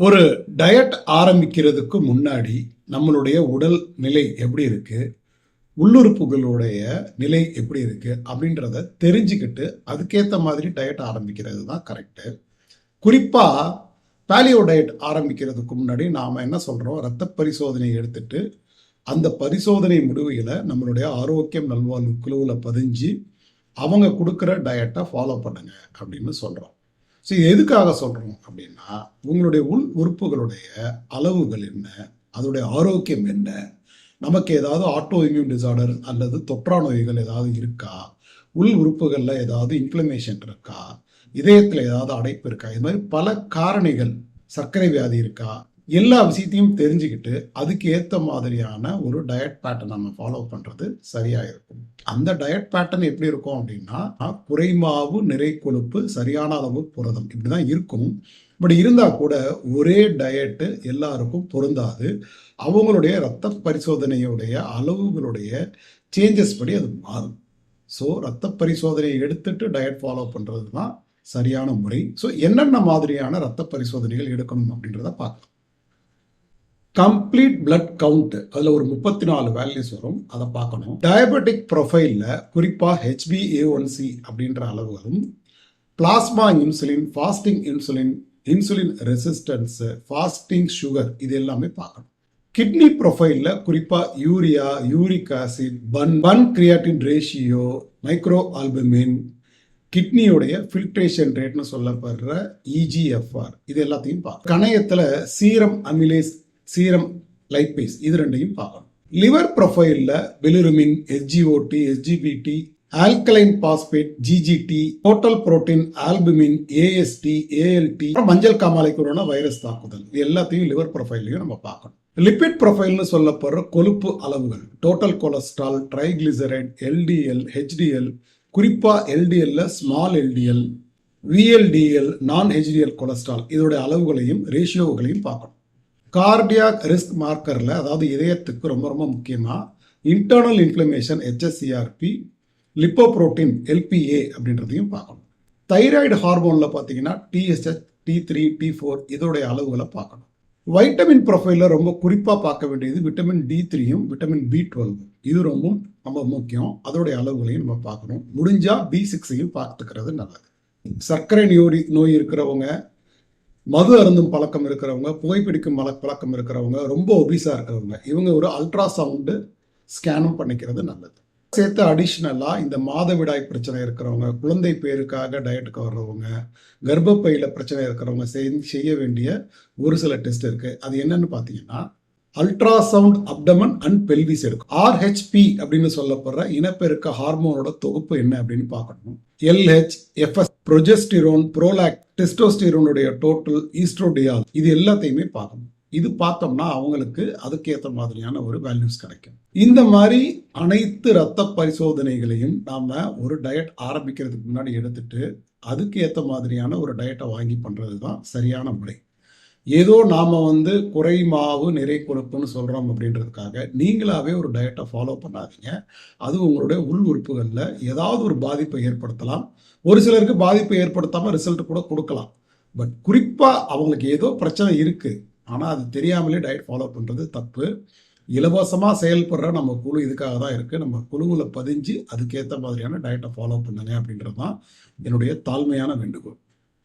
ஒரு டயட் ஆரம்பிக்கிறதுக்கு முன்னாடி நம்மளுடைய உடல் நிலை எப்படி இருக்குது உள்ளுறுப்புகளுடைய நிலை எப்படி இருக்குது அப்படின்றத தெரிஞ்சுக்கிட்டு அதுக்கேற்ற மாதிரி டயட் ஆரம்பிக்கிறது தான் கரெக்டு குறிப்பாக பேலியோ டயட் ஆரம்பிக்கிறதுக்கு முன்னாடி நாம் என்ன சொல்கிறோம் ரத்த பரிசோதனை எடுத்துட்டு அந்த பரிசோதனை முடிவுகளை நம்மளுடைய ஆரோக்கியம் நல்வாழ்வு குழுவில் பதிஞ்சு அவங்க கொடுக்குற டயட்டை ஃபாலோ பண்ணுங்க அப்படின்னு சொல்கிறோம் ஸோ எதுக்காக சொல்கிறோம் அப்படின்னா உங்களுடைய உள் உறுப்புகளுடைய அளவுகள் என்ன? அதோடைய ஆரோக்கியம் என்ன? நமக்கு ஏதாவது ஆட்டோ இம்யூன் டிசார்டர் அல்லது தொற்றா நோய்கள் ஏதாவது இருக்கா? உள் உறுப்புகளில் ஏதாவது இன்ஃப்ளமேஷன் இருக்கா? இதயத்தில் ஏதாவது அடைப்பு இருக்கா? இது மாதிரி பல காரணிகள் சர்க்கரை வியாதி இருக்கா? எல்லா விஷயத்தையும் தெரிஞ்சுக்கிட்டு அதுக்கு ஏற்ற மாதிரியான ஒரு டயட் பேட்டர்ன் நம்ம ஃபாலோ பண்ணுறது சரியாக இருக்கும். அந்த டயட் பேட்டர்ன் எப்படி இருக்கும் அப்படின்னா குறைமாவு நிறை கொழுப்பு சரியான அளவு புரதம் இப்படி தான் இருக்கும். பட் இருந்தால் கூட ஒரே டயட்டு எல்லாருக்கும் பொருந்தாது. அவங்களுடைய ரத்த பரிசோதனையுடைய அளவுகளுடைய சேஞ்சஸ் படி அது மாறும். ஸோ ரத்த பரிசோதனையை எடுத்துட்டு டயட் ஃபாலோ பண்ணுறது தான் சரியான முறை. ஸோ என்னென்ன மாதிரியான ரத்த பரிசோதனைகள் எடுக்கணும் அப்படின்றத பார்க்கலாம். கம்ப்ளீட் பிளட் கவுண்ட் அதில் ஒரு முப்பத்தி நாலு வேல்யூஸ் வரும். அதை பார்க்கணும். டயபெட்டிக் ப்ரொஃபைலில் குறிப்பாக ஹெச்பிஏ ஒன் சி அப்படின்ற அளவுகளும் plasma insulin fasting insulin insulin resistance fasting sugar இது எல்லாமே பார்க்கணும். கிட்னி ப்ரொஃபைலில் குறிப்பாக urea uric acid BUN BUN creatine ratio micro albumin கிட்னியுடைய filtration ரேட்னு சொல்லப்படுற இஜிஎஃப்ஆர் இது எல்லாத்தையும் பார்க்கணும். கணையத்தில் சீரம் அமிலேஸ் சீரம் லைப்பேஸ் இது ரெண்டையும் பார்க்கணும். Liver ப்ரொஃபைலில் bilirubin SGOT SGPT alkaline phosphate GGT total protein albumin AST ALT மஞ்சள் காமாலை கொரோனா வைரஸ் தாக்குதல். இது எல்லாத்தையும் லிவர் ப்ரொஃபைல்லையும் நம்ம பார்க்கணும். லிபிட் ப்ரொஃபைல்னு சொல்லப்படுற கொழுப்பு அளவுகள் total cholesterol triglyceride LDL HDL குறிப்பாக எல்டிஎல்ல small LDL VLDL non HDL cholesterol இதோடைய அளவுகளையும் ரேஷியோகளையும் பார்க்கணும். கார்டியாக் ரிஸ்க் மார்க்கரில் அதாவது இதயத்துக்கு ரொம்ப ரொம்ப முக்கியமாக internal inflammation hsCRP lipoprotein LPa அப்படின்றதையும் பார்க்கணும். தைராய்டு ஹார்மோனில் பார்த்தீங்கன்னா TSH T three T four இதோடைய அளவுகளை பார்க்கணும். வைட்டமின் ப்ரொஃபைலில் ரொம்ப குறிப்பாக பார்க்க வேண்டியது விட்டமின் டி த்ரீயும் விட்டமின் பி டுவெல் இது ரொம்ப ரொம்ப முக்கியம். அதோடைய அளவுகளையும் நம்ம பார்க்கணும். முடிஞ்சால் பி சிக்ஸையும் பார்த்துக்கிறது நல்லது. சர்க்கரை நோய் நோய் இருக்கிறவங்க மது அருந்தும் பழக்கம் இருக்கிறவங்க புகைப்பிடிக்கும் மல பழக்கம் இருக்கிறவங்க ரொம்ப ஒபீஸாக இருக்கிறவங்க இவங்க ஒரு அல்ட்ராசவுண்டு ஸ்கேனும் பண்ணிக்கிறது நல்லது. சேர்த்து அடிஷ்னலாக இந்த மாதவிடாய் பிரச்சனை இருக்கிறவங்க குழந்தை பேருக்காக டயட்டுக்கு வர்றவங்க கர்ப்பப்பையில் பிரச்சனை இருக்கிறவங்க செய்ய வேண்டிய ஒரு சில டெஸ்ட் இருக்குது அது என்னன்னு பார்த்தீங்கன்னா அல்ட்ராசவுண்ட் அப்டமன் அண்ட் பெல்விஸ் எடுக்கும். ஆர்ஹெச்பி அப்படின்னு சொல்லப்படுற இனப்பெருக்க ஹார்மோனோட தொகுப்பு என்ன அப்படின்னு பார்க்கணும். எல்ஹெச் எஃப்எஸ் ப்ரொஜெஸ்டிரோன் ப்ரோலாக் டெஸ்டோஸ்டீரோனுடைய டோட்டல் ஈஸ்ட்ரோடியால் இது எல்லாத்தையுமே பார்க்கணும். இது பார்த்தோம்னா அவங்களுக்கு அதுக்கேற்ற மாதிரியான ஒரு வேல்யூஸ் கிடைக்கும். இந்த மாதிரி அனைத்து ரத்த பரிசோதனைகளையும் நாம ஒரு டயட் ஆரம்பிக்கிறதுக்கு முன்னாடி எடுத்துட்டு அதுக்கு ஏற்ற மாதிரியான ஒரு டயட்டை வாங்கி பண்ணுறது தான் சரியான முறை. ஏதோ நாம் வந்து குறை மாவு நிறை கொழுப்புன்னு சொல்கிறோம் அப்படின்றதுக்காக நீங்களாகவே ஒரு டயட்டை ஃபாலோ பண்ணாதீங்க. அது உங்களுடைய உள் உறுப்புகளில் ஏதாவது ஒரு பாதிப்பை ஏற்படுத்தலாம். ஒரு சிலருக்கு பாதிப்பை ஏற்படுத்தாமல் ரிசல்ட் கூட கொடுக்கலாம். பட் குறிப்பாக அவங்களுக்கு ஏதோ பிரச்சனை இருக்குது ஆனால் அது தெரியாமலே டயட் ஃபாலோ பண்ணுறது தப்பு. இலவசமாக செயல்படுற நம்ம குழு இதுக்காக தான் இருக்குது நம்ம குழுவில் பதிஞ்சு அதுக்கேற்ற மாதிரியான டயட்டை ஃபாலோ பண்ணுங்க அப்படின்றது தான் என்னுடைய தாழ்மையான வேண்டுகோள்.